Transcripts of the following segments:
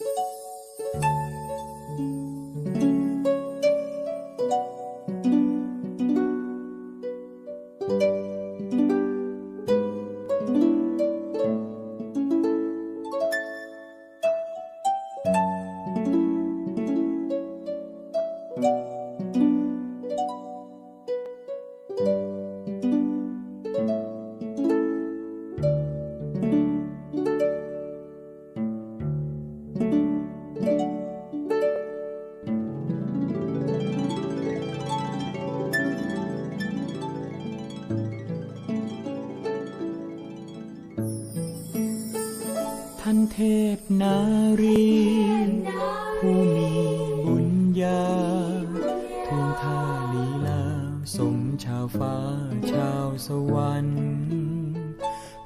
ท่ นารี ผู้มีบุญญาทูลท่าลีลาสมชาวฟ้าชาวสวรรค์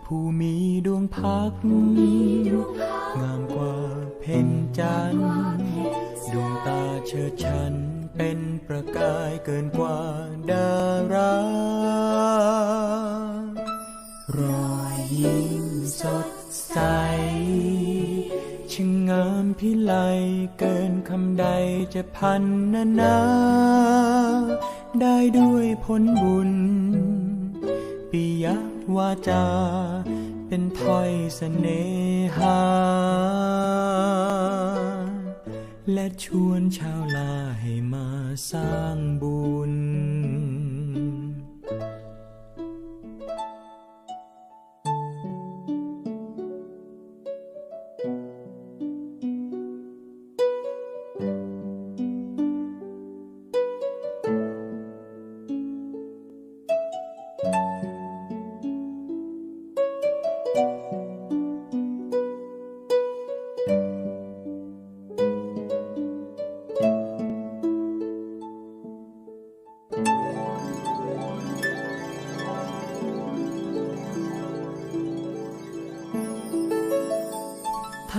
ผู้มีดวงพัก งามกว่าเพ็ญจันทร์ดวงตาเชิดชันเป็นประกายเกินกว่าดารา งามพิไลเกินคำใดจะพันนานา ได้ด้วยผลบุญ ปิยวาจา เป็นถ้อยเสน่หา และชวนชาวลาให้มาสร้างบุญ ท่า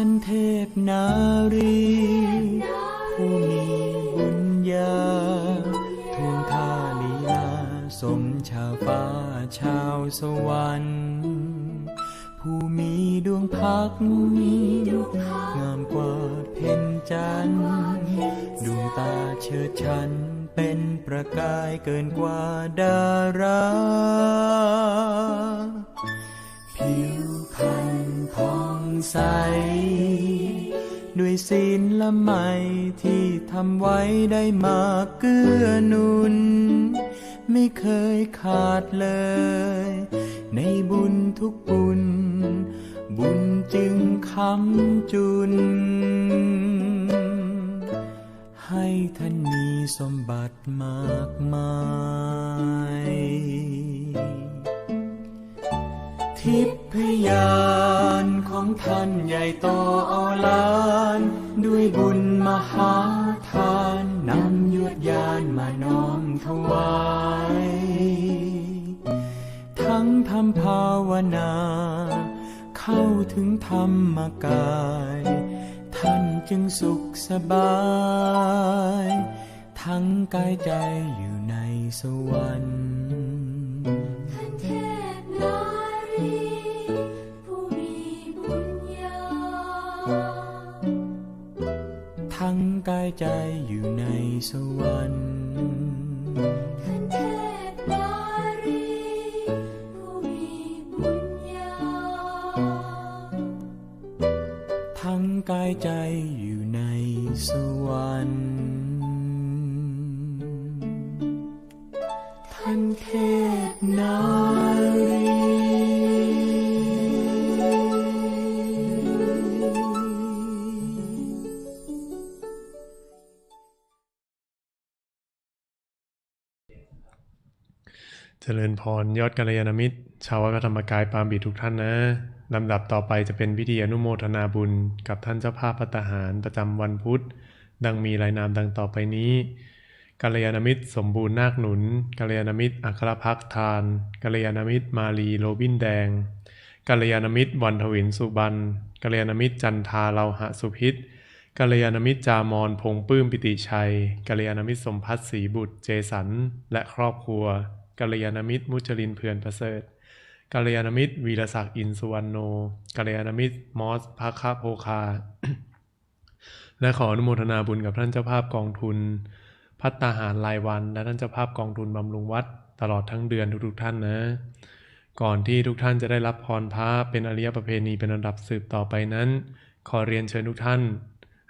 นเทพนารี ผู้มีบุญญาทูลท่าลีลาสมชาวฟ้าชาวสวรรค์ ผู้มีดวงพักงามกว่าเพ็ญจันทร์ดวงตาเชิดชันเป็นประกายเกินกว่าดาราผิวพรรณผ่องใส ด้วยศีลละไมที่ทำไว้ได้มาเกื้อหนุน ไม่เคยขาดเลย ในบุญทุกบุญบุญ จึงคำจุน ให้ท่านมีสมบัติมากมาย ทิพยานของท่านใหญ่โตโอฬารด้วยบุญมหาทานนำยวดยานมาน้อมถวาย ทั้งทำภาวนา เข้าถึงธรรมกาย ท่านจึงสุขสบาย ทั้งกายใจอยู่ในสวรรค์เทพนารีผู้มีบุญญาทั้งกายใจอยู่ในสวรรค์ เจริญพรยอดกัลยาณมิตร ชาววัดพระธรรมกายปางบีทุกท่านนะลำดับต่อไปจะเป็นพิธีอนุโมทนาบุญ กับท่านเจ้าภาพพัตตาหารประจำวันพุธ ดังมีรายนามดังต่อไปนี้กัลยาณมิตรสมบูรณ์นาคหนุนกัลยาณมิตรอัครพักทานกัลยาณมิตรมาลีโรบินแดงกัลยาณมิตรวันทวินสุบันกัลยาณมิตรจันทาเลาหะสุพิษกัลยาณมิตรจามอนพงปื้มปิติชัยกัลยาณมิตรสมพัฒน์ศรีบุตรเจสัน และครอบครัว กัลยาณมิตร มุจลินเพื่อนประเสริฐกัลยาณมิตร วีรศักดิ์อินสุวรรณโนกัลยาณมิตร มอสภาคาโพคา และขออนุโมทนาบุญกับท่านเจ้าภาพกองทุน พัตตาหารรายวัน และท่านเจ้าภาพกองทุนบำรุงวัด ตลอดทั้งเดือนทุกๆท่านนะ ก่อนที่ทุกท่านจะได้รับพรพระเป็นอริยประเพณีเป็นระดับสืบต่อไปนั้น ขอเรียนเชิญทุกท่าน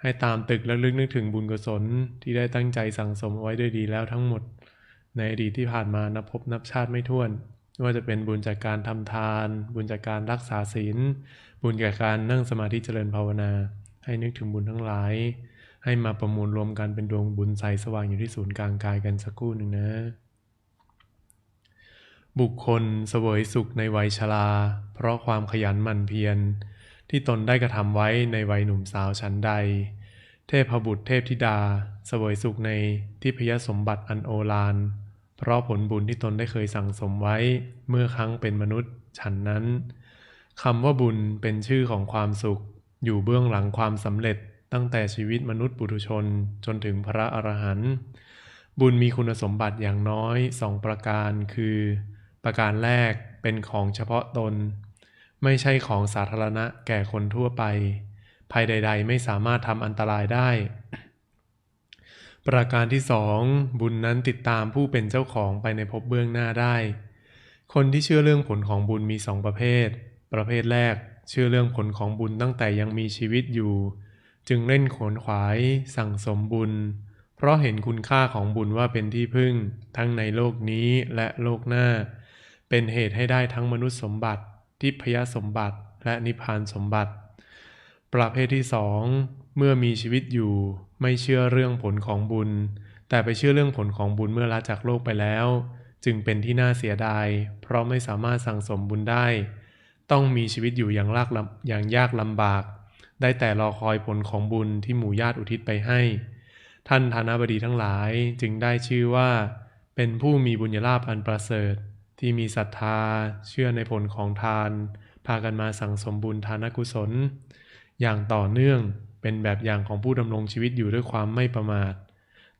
ให้ตามตึกและลึกนึกถึงบุญกุศลที่ได้ตั้งใจสั่งสมไว้ด้วยดีแล้วทั้งหมด ในอดีตที่ผ่านมานับพบนับชาติไม่ถ้วนไม่ว่าจะเป็นบุญจากการทำทาน บุญจากการรักษาศีล บุญจากการนั่งสมาธิเจริญภาวนา ให้นึกถึงบุญทั้งหลาย ให้มาประมวลรวมกันเป็นดวงบุญใสสว่างอยู่ที่ศูนย์กลางกายกันสักครู่หนึ่งนะ บุคคลเสวยสุขในวัยชรา เพราะความขยันหมั่นเพียรที่ตนได้กระทำไว้ในวัยหนุ่มสาวชั้นใด เทพบุตรเทพธิดา เสวยสุขในทิพยสมบัติอันโอฬาร เพราะผลบุญที่ตนได้เคยสั่งสมไว้เมื่อครั้งเป็นมนุษย์ฉันนั้นคำว่าบุญเป็นชื่อของความสุข อยู่เบื้องหลังความสำเร็จตั้งแต่ชีวิตมนุษย์ปุถุชนจนถึงพระอรหันต์บุญมีคุณสมบัติอย่างน้อยสองประการคือ ประการแรกเป็นของเฉพาะตน ไม่ใช่ของสาธารณะแก่คนทั่วไป ภัยใด ๆ ไม่สามารถทำอันตรายได้ ประการที่สองบุญนั้นติดตามผู้เป็นเจ้าของไปในภพเบื้องหน้าได้ คนที่เชื่อเรื่องผลของบุญมีสองประเภท ประเภทแรกเชื่อเรื่องผลของบุญตั้งแต่ยังมีชีวิตอยู่ จึงเล่นขนขวายสั่งสมบุญ เพราะเห็นคุณค่าของบุญว่าเป็นที่พึ่ง ทั้งในโลกนี้และโลกหน้า เป็นเหตุให้ได้ทั้งมนุษย์สมบัติ ทิพยสมบัติ และนิพพานสมบัติ ประเภทที่สองเมื่อมีชีวิตอยู่ ไม่เชื่อเรื่องผลของบุญ แต่ไปเชื่อเรื่องผลของบุญเมื่อละจากโลกไปแล้ว จึงเป็นที่น่าเสียดาย เพราะไม่สามารถสั่งสมบุญได้ ต้องมีชีวิตอยู่อย่างลากลอย่างยากลำบาก ได้แต่รอคอยผลของบุญที่หมู่ญาติอุทิศไปให้ ท่านธนบดีทั้งหลายจึงได้ชื่อว่า เป็นผู้มีบุญญาลาภอันประเสริฐ ที่มีศรัทธา เชื่อในผลของทาน พากันมาสั่งสมบุญทานกุศล อย่างต่อเนื่องเป็นแบบอย่างของผู้ดำรงชีวิตอยู่ด้วยความไม่ประมาท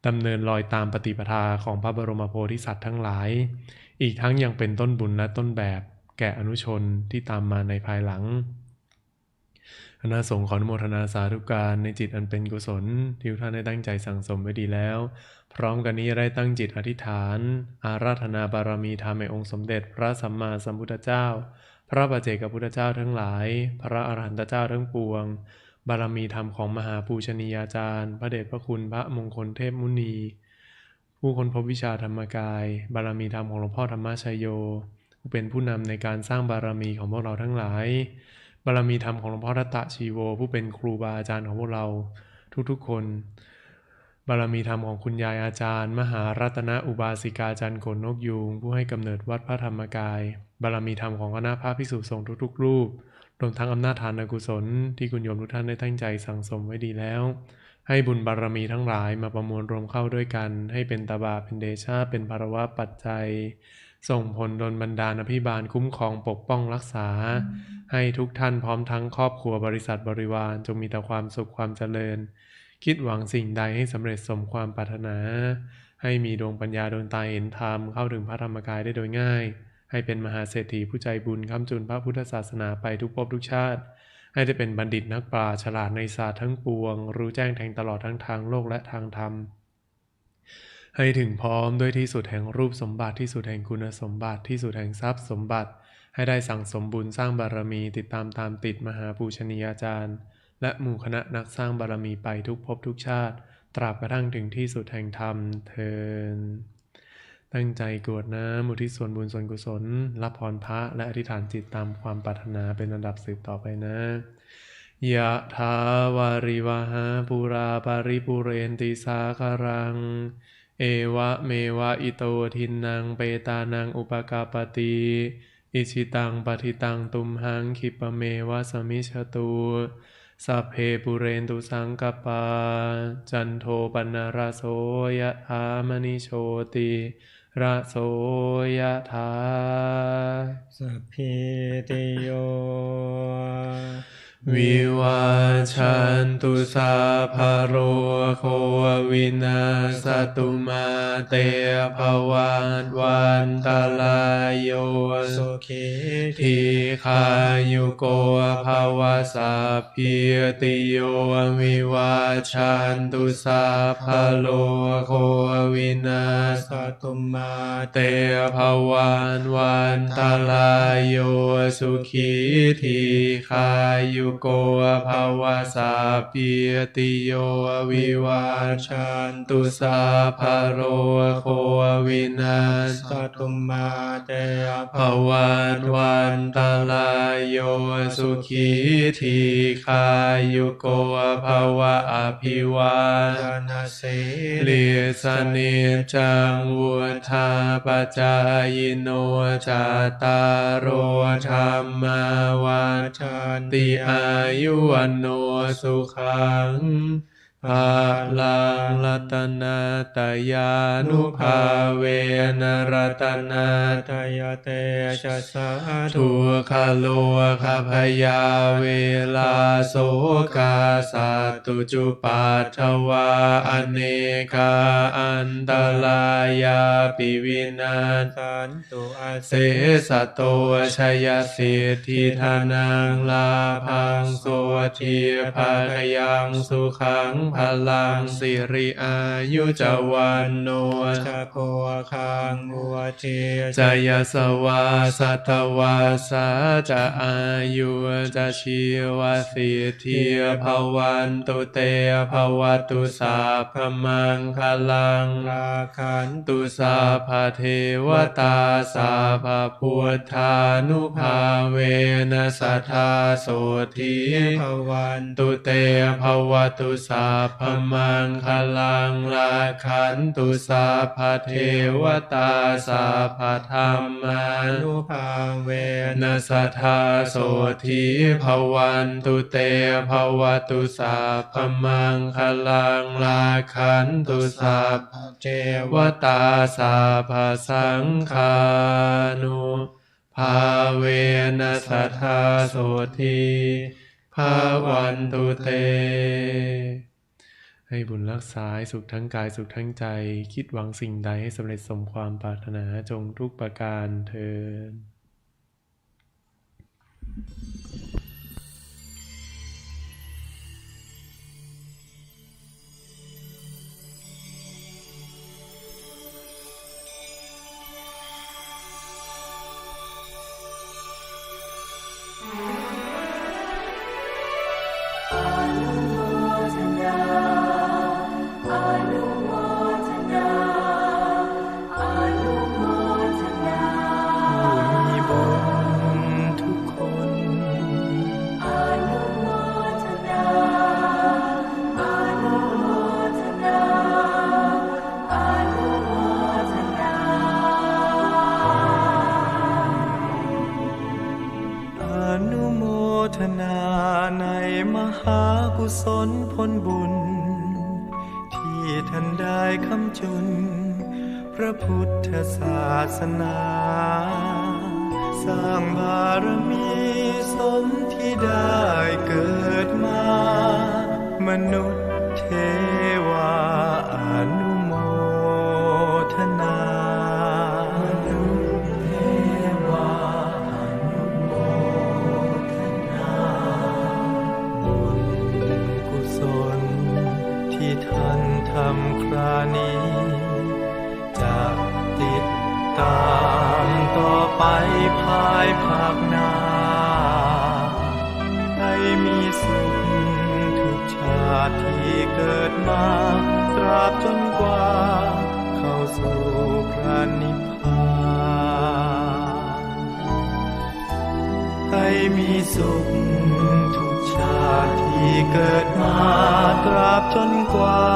ดำเนินรอยตามปฏิปทาของพระบรมโพธิสัตว์ทั้งหลาย อีกทั้งยังเป็นต้นบุญและต้นแบบแก่อนุชนที่ตามมาในภายหลังคณะสงฆ์ขออนุโมทนาสาธุการในจิตอันเป็นกุศล ที่ท่านได้ตั้งใจสั่งสมไว้ดีแล้ว พร้อมกันนี้ได้ตั้งจิตอธิษฐาน อาราธนาบารมีธรรมในองค์สมเด็จพระสัมมาสัมพุทธเจ้า พระปัจเจกพุทธเจ้าทั้งหลาย พระอรหันตเจ้าทั้งปวง บารมีธรรมของมหาปูชนียาจารย์ พระเดชพระคุณพระมงคลเทพมุนี ผู้คนพบวิชาธรรมกาย บารมีธรรมของหลวงพ่อธรรมชยโย ผู้เป็นผู้นำในการสร้างบารมีของพวกเราทั้งหลาย บารมีธรรมของหลวงพ่อรัตตะชีโว ผู้เป็นครูบาอาจารย์ของพวกเราทุกๆคน บารมีธรรมของคุณยายอาจารย์ มหารัตนอุบาสิกาจันทร์โกนนกยูงผู้ให้กำเนิดวัดพระธรรมกาย บารมีธรรมของคณะพระภิกษุสงฆ์ทุกๆ รูป รวมทั้งอำนาจทานกุศล ที่คุณโยมทุกท่านได้ตั้งใจสั่งสมไว้ดีแล้ว ให้บุญบารมีทั้งหลายมาประมวลรวมเข้าด้วยกัน ให้เป็นตบะเป็นเดชาเป็นภารวะปัจจัย ส่งผลดลบันดาลอภิบาลคุ้มครองปกป้องรักษา ให้ทุกท่านพร้อมทั้งครอบครัวบริษัทบริวารจงมีแต่ความสุขความเจริญ คิดหวังสิ่งใดให้สำเร็จสมความปรารถนา ให้มีดวงปัญญาดวงตาเห็นธรรมเข้าถึงพระธรรมกายได้โดยง่าย ให้เป็นมหาเศรษฐีผู้ใจบุญค้ำจุนพระพุทธศาสนาไปทุกภพทุกชาติ ให้ได้เป็นบัณฑิตนักปราชญ์ฉลาดในศาสตร์ทั้งปวง รู้แจ้งแทงตลอดทั้งทางโลกและทางธรรม ให้ถึงพร้อมด้วยที่สุดแห่งรูปสมบัติที่สุดแห่งคุณสมบัติที่สุดแห่งทรัพย์สมบัติ ให้ได้สั่งสมบุญสร้างบารมีติดตามตามติดมหาปูชนียาจารย์ และหมู่คณะนักสร้างบารมีไปทุกภพทุกชาติ ตราบกระทั่งถึงที่สุดแห่งธรรมเทินตั้งใจกรวดน้ำอุทิศส่วนบุญส่วนกุศล รับพรพระและอธิษฐานจิตตามความปรารถนาเป็นอันดับสืบต่อไปนะยะถาวาริวหาปุราปาริปุเรนติสาคารัง เอวะเมวะอิโตทินังเปตานังอุปกาปติอิชิตังปฏิตังตุมหังคิปะเมวะสมิชตุ สัพเพปุเรนตุสังกปา จันโทปนารโสยะถามณิโชติระโสยะถาสัพพิติโย วิวาชันตุสาภโรโควินาสตุมาเตภวันวันตาลายโยสุขีทีขายุโกภาวสัพพิติโยวิวาชันตุสาภโลโควินาสตุมาเตภวันวันตาลายโยสุขีทีขายุโกภาวะสัพพิติโยวิวาชันตุสาภโรโควินาสตุมาเตภวันวันตาลายโยสุขีทีขายุโกภาวะอภิวาทนาสิลิสนิจังวุธาปจายโนจตารโรธรรมาวาชันติอายุวันโนสุขัง ภาลังรัตนาตยานุภาเวนรัตนาตยเตชะสาธุคาโลคาพยาเวลาโสกาสัตตุจุปัทถวาอเนกาอันตรายาปิวินาสันตุอาเสสตโตชยสิทธิธานังลาพังโสทีภาคยังสุขังพลังสิริอายุจวันโนชะโคคังอุเทจยสวาสัทวาสาจะอายุจะชีวสิทธิภวันตุเตภวตุสาพมังคลังราคันตุสาพเทวตาสาพพุทธานุภาเวนสัทธาโสธีภวันตุเตภวตุสาพมังคลังราคันตุสาพเทวตาสาพธรรมานุภาเวนสัทธาโสธีภวันตุเตภวตุสาพมังคลังราคันตุสาพเทวตาสาพสังฆานุภาเวนสัทธาโสธีภาวันตุเต ให้บุญรักษาสุขทั้งกายสุขทั้งใจ คิดหวังสิ่งใดให้สำเร็จสมความปรารถนาจงทุกประการเทินอ ระพุทธศาสนา สร้างบารมีสมที่ได้เกิด ติที่เกิดมา ตราบจนกว่า เข้าสู่พระนิพพานให้มีสุขทุกชาติที่เกิดมา ตราบจนกว่า